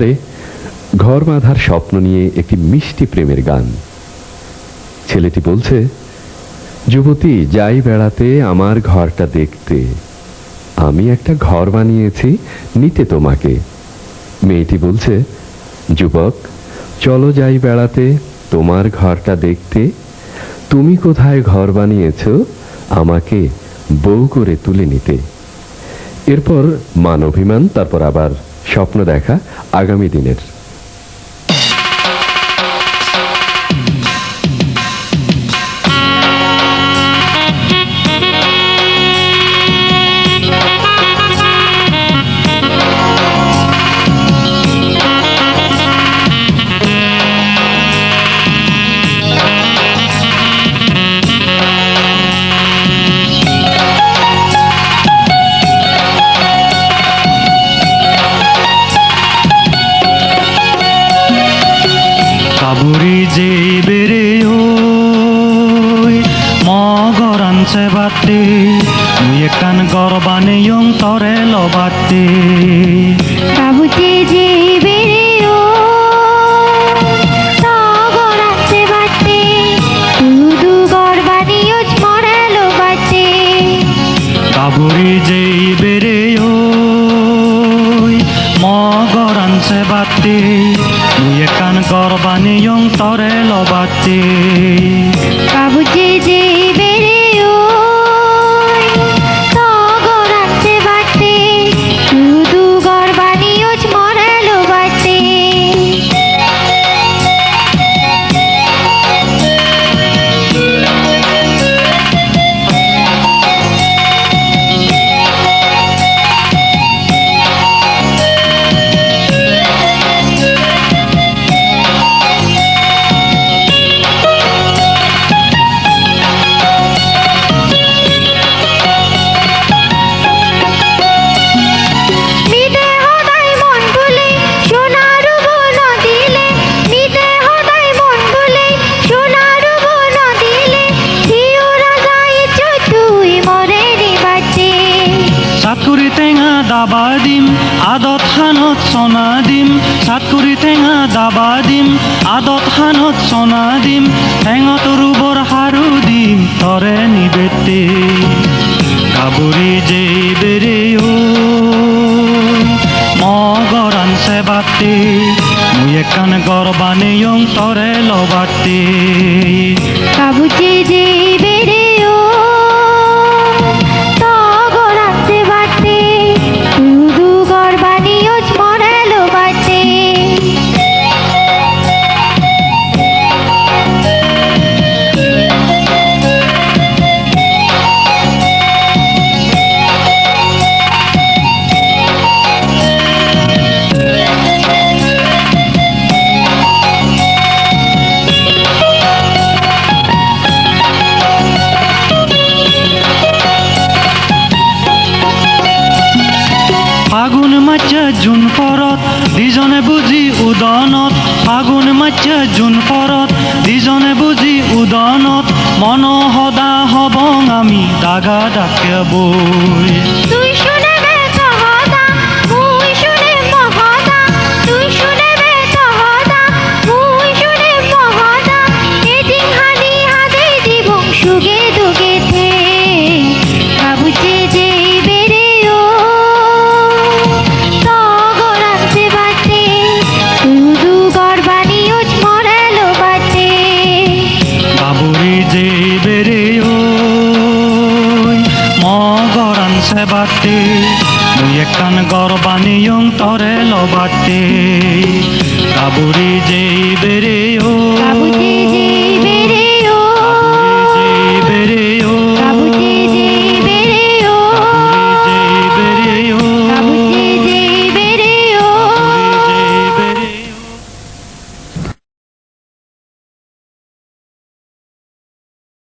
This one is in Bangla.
ধারে ঘর বাঁধার স্বপ্ন নিয়ে একটি মিষ্টি প্রেমের গান। ছেলেটি বলছে, যুবতী, যাই বেড়াতে আমার ঘরটা দেখতে। আমি একটা ঘর বানিয়েছি, নিতে তোমাকে। মেয়েটি বলছে, যুবক, চলো যাই বেড়াতে, তোমার ঘরটা দেখতে। তুমি কোথায় ঘর বানিয়েছ, আমাকে বউ করে তুলে নিতে। এরপর মান অভিমান, তারপর আবার স্বপ্ন দেখা আগামী দিনের কাবুরি যে ওই মগরানছে বাতে মুই একান গরবানে ইয়ং তরে লবাতে। বাবুতে যে বাটে কাবুরি যে বেরে ওই বাতে মুই একান গরবানে ইয়ং তরে লবাতে। বাবুতে যে টেঙা দাবা দিম আদত খানত চনা দিম সাতকুৰি টেঙা দাবা দিম আদত খানত চনা দিম টেঙত ৰুবৰ সাৰু দিম তৰে নিবেতে কাবুৰি যে বেৰে মগৰান চেবাতে মুই একান গৰবানে ইয়ং তৰে লবাতে। কাবুচে যে বেড়ে ফাগুন মাছে জুন পরত দিজনে বুঝি উদনত। ফাগুন মাছে জুন পরত দিজনে বুঝি উদনত। মন সদা হবং আমি দাগা ডাকে বৈ বাটি মুই একখান গর বানিয়ং তরে ল বাটতে কাবুরি যেই বেরে ও